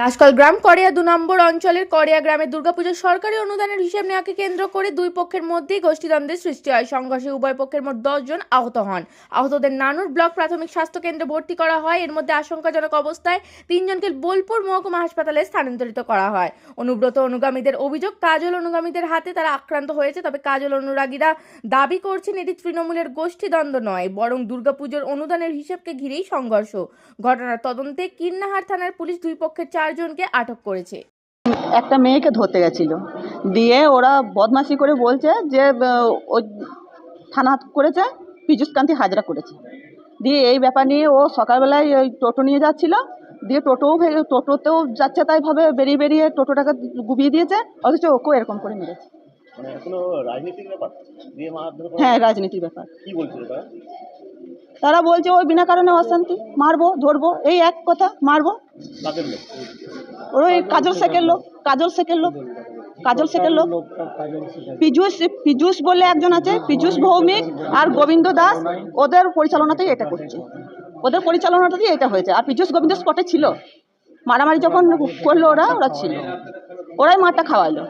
দাসকল গ্রাম করিয়া দু নম্বর অঞ্চলের করিয়া গ্রামে দুর্গাপুজোর সরকারি অনুদানের হিসাব নেওয়াকে কেন্দ্র করে দুই পক্ষের মধ্যেই গোষ্ঠীদ্বন্দ্বের সৃষ্টি হয়। সংঘর্ষে উভয় পক্ষের মোট দশ জন আহত হন। আহতদের নানুর ব্লক প্রাথমিক স্বাস্থ্য কেন্দ্রে ভর্তি করা হয়। এর মধ্যে আশঙ্কাজনক অবস্থায় তিনজনকে বোলপুর মহকুমা হাসপাতালে স্থানান্তরিত করা হয়। অনুব্রত অনুগামীদের অভিযোগ, কাজল অনুগামীদের হাতে তারা আক্রান্ত হয়েছে, তবে কাজল অনুরাগীরা দাবি করছেন এটি তৃণমূলের গোষ্ঠীদ্বন্দ্ব নয়, বরং দুর্গাপুজোর অনুদানের হিসাবকে ঘিরেই সংঘর্ষ। ঘটনার তদন্তে কিন্নাহার থানার পুলিশ দুই পক্ষের চারজনকে আটক করেছে। একটা মেয়েকে ধরতে গেছিল। দিয়ে ওরা বদমাশি করে বলছে যে ওই থানা করেছে পীযুষকান্তি হাজরা করেছে। দিয়ে এই ব্যাপার নিয়ে ও সকালবেলায় ওই টোটো নিয়ে যাচ্ছিল। দিয়ে টোটোও টোটোতেও যাচ্ছে তাই ভাবে বেরিয়ে বেরিয়ে টোটোটাকে গুবিয়ে দিয়েছে। অথচ ওকেও এরকম করে মেরেছে। মানে? হ্যাঁ রাজনীতির ব্যাপার। কি বলছিল তারা বলছে ওই বিনা কারণে অশান্তি মারবো ধরবো এই এক কথা মারবো। ওই কাজল শেখের লোক কাজল শেখের লোক কাজল শেখের লোক। পীযুষ পীযুষ বলে একজন আছে পীযুষ ভৌমিক আর গোবিন্দ দাস ওদের পরিচালনাতেই এটা করছে। ওদের পরিচালনাতেই এটা হয়েছে। আর পীযুষ গোবিন্দ স্পটে ছিল। মারামারি যখন করল ওরা ওরা ছিল। ওরাই মারটা খাওয়াইলো